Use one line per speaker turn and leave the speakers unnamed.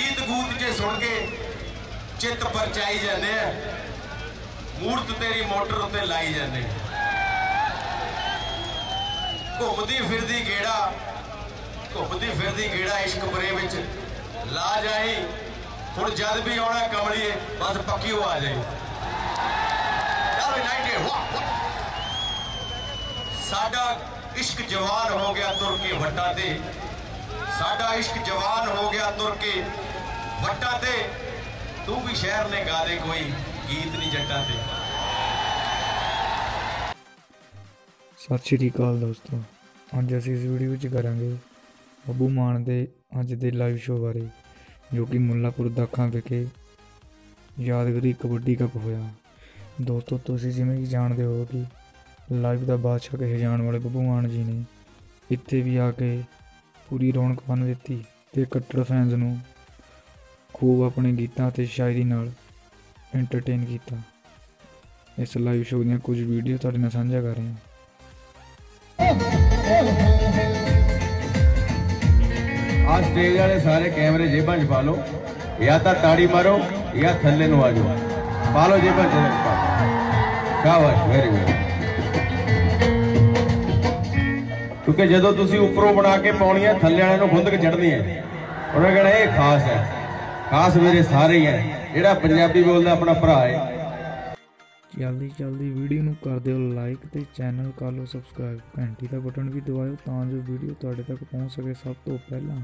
ਗੀਤ ਗੂਤ ਜੇ ਸੁਣ ਕੇ ਚਿੱਤ ਪਰਚਾਈ ਜਾਂਦੇ ਆ। ਮੂਰਤ ਤੇਰੀ ਮੋਟਰ ਉੱਤੇ ਲਾਈ ਜਾਂਦੇ ਘੁੰਮਦੀ ਫਿਰਦੀ ਗੇੜਾ, ਘੁੰਮਦੀ ਫਿਰਦੀ ਗੇੜਾ ਇਸ਼ਕ ਬਰੇ ਵਿੱਚ। ਲਾ ਜਾਈ, ਹੁਣ ਜਦ ਵੀ ਆਉਣਾ ਕਮਲੀਏ, ਬਸ ਪੱਕੀ ਹੋ ਆ ਜਾਈ। ਚੱਲ ਯੂਨਾਈਟਿਡ ਸਾਡਾ ਇਸ਼ਕ ਜਵਾਨ ਹੋ ਗਿਆ ਤੁਰ ਕੇ ਵੱਟਾਂ ਤੇ। ਸਾਡਾ ਇਸ਼ਕ ਜਵਾਨ ਹੋ ਗਿਆ ਤੁਰ ਕੇ। ਵੱਟਾਂ ਤੇ। ਤੂੰ ਵੀ ਸ਼ਹਿਰ ਨੇ ਗਾ ਦੇ ਕੋਈ ਗੀਤ ਨਹੀਂ ਜੱਟਾਂ ਤੇ।
ਸਤਿ ਸ਼੍ਰੀ ਅਕਾਲ ਦੋਸਤੋ। ਅੱਜ ਅਸੀਂ ਇਸ ਵੀਡੀਓ ਵਿੱਚ ਕਰਾਂਗੇ ਬੱਬੂ ਮਾਨ ਦੇ ਅੱਜ ਦੇ ਲਾਈਵ ਸ਼ੋਅ ਬਾਰੇ, ਜੋ ਕਿ ਮੁੱਲਾਪੁਰ ਦਾਖਾਂ ਵਿਖੇ ਯਾਦਗਾਰੀ ਕਬੱਡੀ ਕੱਪ ਹੋਇਆ। ਦੋਸਤੋ, ਤੁਸੀਂ ਜਿਵੇਂ ਕਿ ਜਾਣਦੇ ਹੋ ਕਿ ਲਾਈਵ ਦਾ ਬਾਦਸ਼ਾਹ ਕਹੇ ਜਾਣ ਵਾਲੇ ਬੱਬੂ ਮਾਨ ਜੀ ਨੇ ਇੱਥੇ ਵੀ ਆ ਕੇ ਪੂਰੀ ਰੌਣਕ ਬੰਨ ਦਿੱਤੀ ਤੇ ਕੱਟੜ ਫੈਨਸ ਨੂੰ ਖੂਬ ਆਪਣੇ ਗੀਤਾਂ ਤੇ ਸ਼ਾਇਰੀ ਨਾਲ ਐਂਟਰਟੇਨ ਕੀਤਾ। ਇਸ ਲਾਈਵ ਸ਼ੋਅ ਦੀਆਂ ਕੁਝ ਵੀਡੀਓ ਤੁਹਾਡੇ ਨਾਲ ਸਾਂਝਾ ਕਰ ਰਹੇ ਹਾਂ।
ਆ ਸਟੇਜ ਵਾਲੇ ਸਾਰੇ ਕੈਮਰੇ ਜੇਬਾਂ 'ਚ ਪਾ ਲਓ, ਜਾਂ ਤਾਂ ਤਾੜੀ ਮਾਰੋ, ਜਾਂ ਥੱਲੇ ਨੂੰ ਆ ਜਾਓ। ਪਾ ਲਓ ਜੇਬਾਂ 'ਚ। ਪਾ ਲਓ। ਸ਼ਾਬਾਸ਼ ਵੈਰੀ ਗੁੱਡ ਕਿਉਂਕਿ ਜਦੋਂ ਤੁਸੀਂ ਉੱਪਰੋਂ ਬਣਾ ਕੇ ਪਾਉਣੀ ਹੈ, ਥੱਲੇ ਵਾਲਿਆਂ ਨੂੰ ਖੁੰਦਕ ਚੜਨੀ ਹੈ। ਉਹਨਾਂ ਕਹਿਣਾ, ਇਹ ਖਾਸ ਹੈ। ਖਾਸ ਮੇਰੇ ਸਾਰੇ ਹੀ ਹੈ। ਜਿਹੜਾ ਪੰਜਾਬੀ ਬੋਲਦਾ, ਆਪਣਾ ਭਰਾ ਹੈ।
ਜਲਦੀ ਜਲਦੀ ਵੀਡੀਓ ਨੂੰ ਕਰ ਦਿਓ ਲਾਈਕ ਤੇ ਚੈਨਲ ਕਰ ਲਓ ਸਬਸਕ੍ਰਾਈਬ। ਘੰਟੀ ਦਾ ਬਟਨ ਵੀ ਦਬਾਇਓ ਤਾਂ ਜੋ ਵੀਡੀਓ ਤੁਹਾਡੇ ਤੱਕ ਪਹੁੰਚ ਸਕੇ ਸਭ ਤੋਂ ਪਹਿਲਾਂ।